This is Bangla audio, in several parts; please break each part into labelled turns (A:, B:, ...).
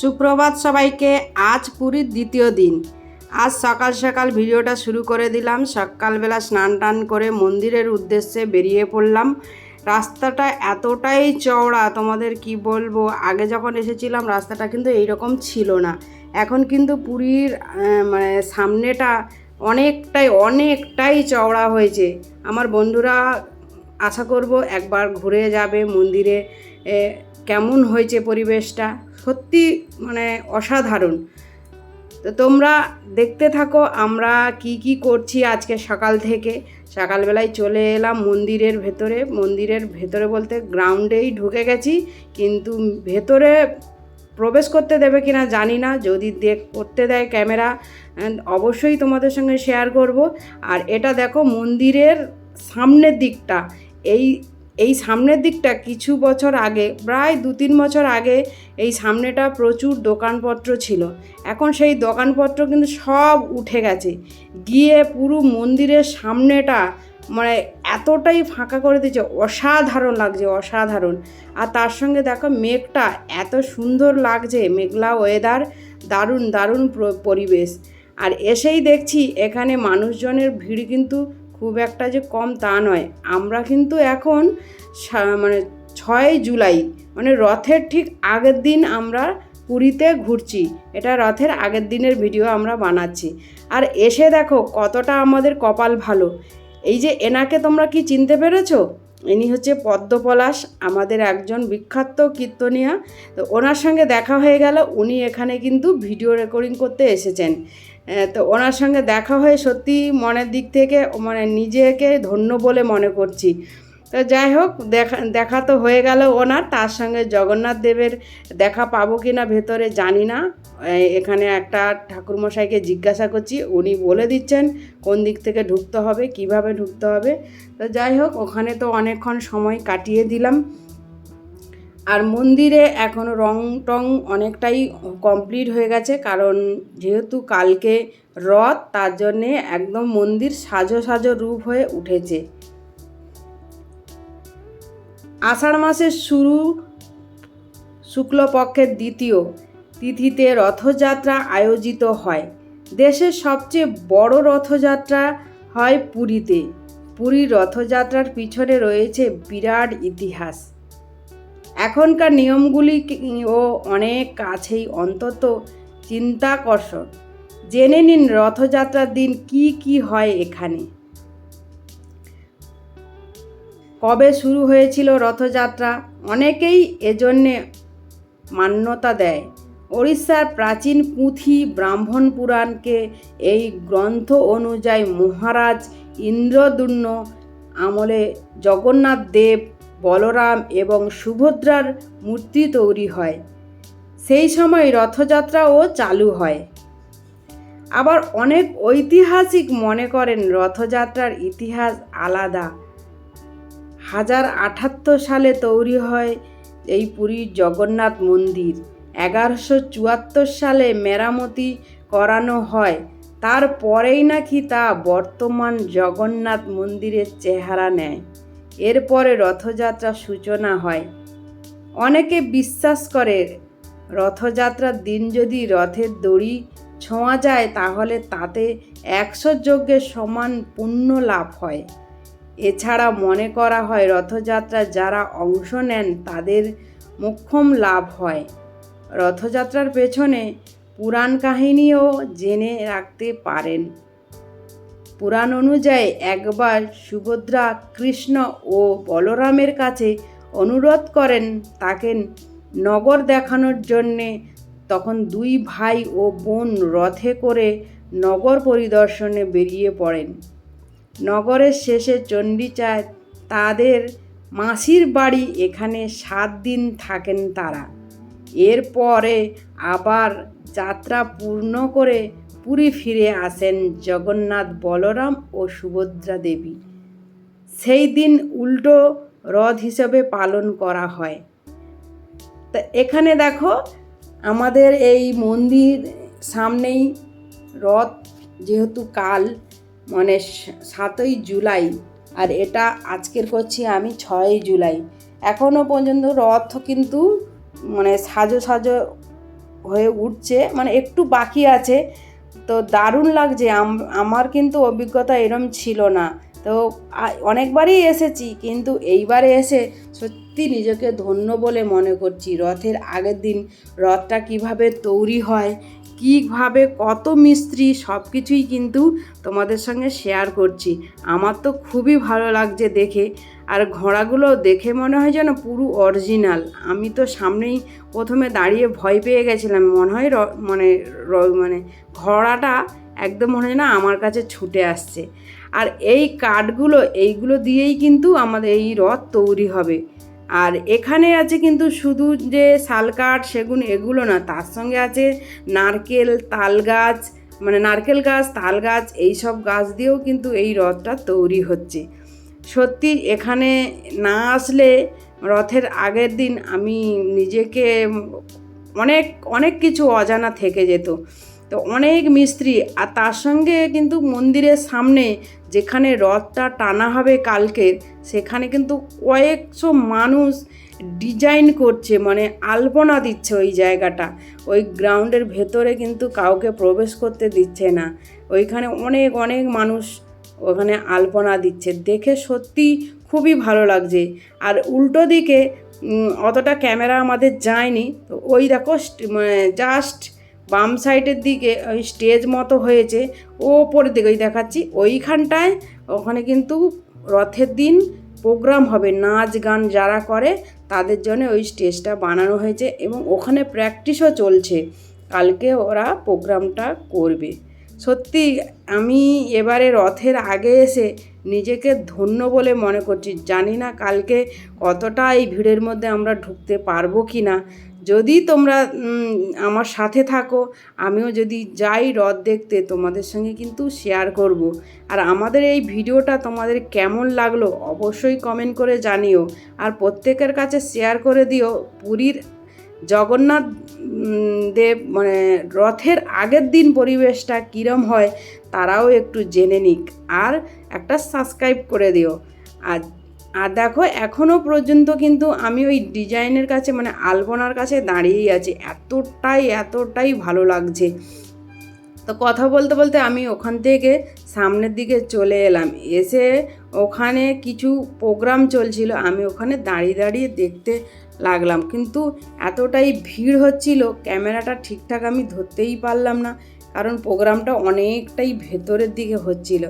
A: সুপ্রভাত সবাইকে, আজ পুরীর দ্বিতীয় দিন। আজ সকাল সকাল ভিডিওটা শুরু করে দিলাম। সকালবেলা স্নান টান করে মন্দিরের উদ্দেশ্যে বেরিয়ে পড়লাম। রাস্তাটা এতটাই চওড়া, তোমাদের কি বলব? আগে যখন এসেছিলাম, রাস্তাটা কিন্তু এইরকম ছিল না। এখন কিন্তু পুরীর মানে সামনেটা অনেকটাই অনেকটাই চওড়া হয়েছে। আমার বন্ধুরা, আশা করব একবার ঘুরে যাবে মন্দিরে। কেমন হয়েছে পরিবেশটা? সত্যি মানে অসাধারণ। তো তোমরা দেখতে থাকো আমরা কি কি করছি আজকে সকাল থেকে। সকালবেলায় চলে এলাম মন্দিরের ভেতরে। মন্দিরের ভেতরে বলতে গ্রাউন্ডেই ঢুকে গেছি, কিন্তু ভেতরে প্রবেশ করতে দেবে কিনা জানি না। যদি দেখ, করতে দেয় ক্যামেরা অবশ্যই তোমাদের সঙ্গে শেয়ার করব। আর এটা দেখো মন্দিরের সামনের দিকটা। এই এই সামনের দিকটা কিছু বছর আগে, প্রায় দু তিন বছর আগে এই সামনেটা প্রচুর দোকানপত্র ছিল। এখন সেই দোকানপত্র কিন্তু সব উঠে গেছে। গিয়ে পুরো মন্দিরের সামনেটা মানে এতটাই ফাঁকা করে দিয়েছে, অসাধারণ লাগছে, অসাধারণ। আর তার সঙ্গে দেখো মেঘটা এত সুন্দর লাগছে, মেঘলা ওয়েদার দারুণ দারুণ পরিবেশ। আর এসেই দেখছি এখানে মানুষজনের ভিড় কিন্তু খুব একটা যে কম তা নয়। আমরা কিন্তু এখন মানে ছয় জুলাই মানে রথের ঠিক আগের দিন আমরা পুরীতে ঘুরছি। এটা রথের আগের দিনের ভিডিও আমরা বানাচ্ছি। আর এসে দেখো কতটা আমাদের কপাল ভালো। এই যে এনাকে তোমরা কি চিনতে পেরেছ? ইনি হচ্ছে পদ্মপলাশ, আমাদের একজন বিখ্যাত কীর্তনিয়া। তো ওনার সঙ্গে দেখা হয়ে গেল, উনি এখানে কিন্তু ভিডিও রেকর্ডিং করতে এসেছেন। তো ওনার সঙ্গে দেখা হয়ে সত্যি মনের দিক থেকে মানে নিজেকে ধন্য বলে মনে করছি। তো যাই হোক, দেখা দেখা তো হয়ে গেল ওনার, তার সঙ্গে জগন্নাথ দেবের দেখা পাবো কি না ভেতরে জানি না। এখানে একটা ঠাকুরমশাইকে জিজ্ঞাসা করছি, উনি বলে দিচ্ছেন কোন দিক থেকে ঢুকতে হবে, কীভাবে ঢুকতে হবে। তো যাই হোক, ওখানে তো অনেকক্ষণ সময় কাটিয়ে দিলাম। আর মন্দিরে এখন রং টং অনেকটাই কমপ্লিট হয়ে গেছে, কারণ যেহেতু কালকে রথ, তার জন্যে একদম মন্দির সাজো সাজো রূপ হয়ে উঠেছে। আষাঢ় মাসের শুরু, শুক্লপক্ষের দ্বিতীয় তিথিতে রথযাত্রা আয়োজিত হয়। দেশের সবচেয়ে বড় রথযাত্রা হয় পুরীতে। পুরীর রথযাত্রার পিছনে রয়েছে বিরাট ইতিহাস। এখনকার নিয়মগুলি ও অনেক কাছেই অন্তত চিন্তাকর্ষণ জেনে নিন রথযাত্রার দিন কি কি হয় এখানে। কবে শুরু হয়েছিল রথযাত্রা? অনেকেই এজন্যে মান্যতা দেয়। ওড়িশার প্রাচীন পুঁথি ব্রাহ্মণ পুরাণকে এই গ্রন্থ অনুযায়ী মহারাজ ইন্দ্রদুম্ন আমলে জগন্নাথ দেব বলরাম এবং সুভদ্রার মূর্তি তৈরি হয়। সেই সময় রথযাত্রাও চালু হয়। আবার অনেক ঐতিহাসিক মনে করেন রথযাত্রার ইতিহাস আলাদা। হাজার আটাত্তর সালে তৈরি হয় এই পুরীর জগন্নাথ মন্দির। এগারোশো চুয়াত্তর সালে মেরামতি করানো হয়। তারপরেই নাকি তা বর্তমান জগন্নাথ মন্দিরের চেহারা নেয়। এরপরে রথযাত্রার সূচনা হয়। অনেকে বিশ্বাস করে, রথযাত্রার দিন যদি রথের দড়ি ছোঁয়া যায়, তাহলে তাতে একশো যজ্ঞের সমান পুণ্য লাভ হয়। এছাড়া মনে করা হয় রথযাত্রা যারা অংশ নেন, তাদের মোক্ষম লাভ হয়। রথযাত্রার পেছনে পুরাণ কাহিনীও জেনে রাখতে পারেন। পুরাণ অনুযায়ী একবার সুভদ্রা কৃষ্ণ ও বলরামের কাছে অনুরোধ করেন তাকে নগর দেখানোর জন্যে। তখন দুই ভাই ও বোন রথে করে নগর পরিদর্শনে বেরিয়ে পড়েন। নগরের শেষে চণ্ডীচায় তাদের মাসির বাড়ি এখানে সাত দিন থাকেন তারা। এরপরে আবার যাত্রা পূর্ণ করে পুরী ফিরে আসেন জগন্নাথ বলরাম ও সুভদ্রা দেবী। সেই দিন উল্টো রথ হিসেবে পালন করা হয়। তা এখানে দেখো, আমাদের এই মন্দির সামনেই রথ, যেহেতু কাল মানে সাতই জুলাই, আর এটা আজকের করছি আমি ছয়ই জুলাই। এখনও পর্যন্ত রথ কিন্তু মানে সাজো সাজো হয়ে উঠছে মানে একটু বাকি আছে। তো দারুণ লাগছে। আমার কিন্তু অভিজ্ঞতা এরম ছিল না। তো অনেকবারই এসেছি, কিন্তু এইবারে এসে সত্যি নিজেকে ধন্য বলে মনে করছি। রথের আগের দিন রথটা কীভাবে তৈরি হয়, কীভাবে কত মিস্ত্রি সব কিছুই কিন্তু তোমাদের সঙ্গে শেয়ার করছি। আমার তো খুবই ভালো লাগছে দেখে। আর ঘোড়াগুলো দেখে মনে হয় যেন পুরো অরিজিনাল আমি তো সামনেই প্রথমে দাঁড়িয়ে ভয় পেয়ে গেছিলাম, মনে হয় মানে মানে ঘোড়াটা একদম মনে হয় না আমার কাছে ছুটে আসছে। আর এই কাঠগুলো, এইগুলো দিয়েই কিন্তু আমাদের এই রথ তৈরি হবে। আর এখানে আছে কিন্তু শুধু যে শাল কাঠ, সেগুন এগুলো না, তার সঙ্গে আছে নারকেল, তাল গাছ মানে নারকেল গাছ, তাল গাছ এই সব গাছ দিয়েও কিন্তু এই রথটা তৈরি হচ্ছে। সত্যি এখানে না আসলে রথের আগের দিন আমি নিজেকে অনেক অনেক কিছু অজানা থেকে যেত। তো অনেক মিস্ত্রি আর তার সঙ্গে কিন্তু মন্দিরের সামনে যেখানে রথটা টানা হবে কালকে, সেখানে কিন্তু কয়েকশো মানুষ ডিজাইন করছে মানে আলপনা দিচ্ছে ওই জায়গাটা। ওই গ্রাউন্ডের ভেতরে কিন্তু কাউকে প্রবেশ করতে দিচ্ছে না। ওইখানে অনেক অনেক মানুষ ওখানে আলপনা দিচ্ছে। দেখে সত্যি খুবই ভালো লাগছে। আর উল্টো দিকে অতটা ক্যামেরা আমাদের যায়নি। তো ওই দেখো জাস্ট বাম সাইডের দিকে ওই স্টেজ মতো হয়েছে। ওপরের দিকে ওই দেখাচ্ছি। ওইখানটায় ওখানে কিন্তু রথের দিন প্রোগ্রাম হবে। নাচ গান যারা করে, তাদের জন্য ওই স্টেজটা বানানো হয়েছে এবং ওখানে প্র্যাকটিসও চলছে। কালকে ওরা প্রোগ্রামটা করবে। সত্যি আমি এবারে রথের আগে এসে নিজেকে ধন্য বলে মনে করছি। জানি না কালকে কতটা এই ভিড়ের মধ্যে আমরা ঢুকতে পারব কি না। যদি তোমরা আমার সাথে থাকো, আমিও যদি যাই রথ দেখতে, তোমাদের সঙ্গে কিন্তু শেয়ার করব। আর আমাদের এই ভিডিওটা তোমাদের কেমন লাগল অবশ্যই কমেন্ট করে জানিও। আর প্রত্যেকের কাছে শেয়ার করে দিও পুরীর জগন্নাথ দেব মানে রথের আগের দিন পরিবেশটা কীরম হয় তারাও একটু জেনে নিক আর একটা সাবস্ক্রাইব করে দিও। আর আর দেখো এখনও পর্যন্ত কিন্তু আমি ওই ডিজাইনের কাছে মানে আলপনার কাছে দাঁড়িয়েই আছি। এতটাই এতটাই ভালো লাগছে। তো কথা বলতে বলতে আমি ওখান থেকে সামনের দিকে চলে এলাম। এসে ওখানে কিছু প্রোগ্রাম চলছিল। আমি ওখানে দাঁড়িয়ে দাঁড়িয়ে দেখতে লাগলাম। কিন্তু এতটাই ভিড় হচ্ছিল, ক্যামেরাটা ঠিকঠাক আমি ধরতেই পারলাম না, কারণ প্রোগ্রামটা অনেকটাই ভেতরের দিকে হচ্ছিল।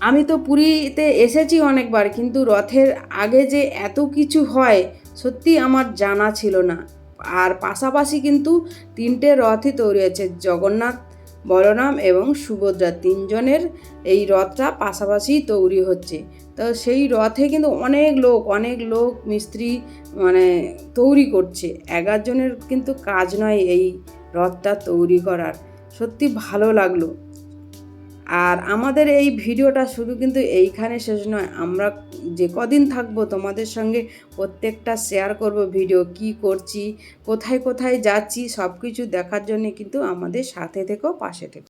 A: আমি তো পুরীতে এসেছি অনেকবার, কিন্তু রথের আগে যে এত কিছু হয়, সত্যি আমার জানা ছিল না। আর পাশাপাশি কিন্তু তিনটে রথই তৈরি হয়েছে, জগন্নাথ বলরাম এবং সুভদ্রা তিনজনের এই রথটা পাশাপাশি তৈরি হচ্ছে। তো সেই রথে কিন্তু অনেক লোক অনেক লোক মিস্ত্রি মানে তৈরি করছে। এগারো জনের কিন্তু কাজ নয় এই রথটা তৈরি করার। সত্যি ভালো লাগল। আর আমাদের এই ভিডিওটা শুধু কিন্তু এইখানে শেষ নয়, আমরা যে কদিন থাকব তোমাদের সঙ্গে প্রত্যেকটা শেয়ার করব ভিডিও কি করছি, কোথায় কোথায় যাচ্ছি সব কিছু দেখার জন্যে কিন্তু আমাদের সাথে থেকেও পাশে থেকো।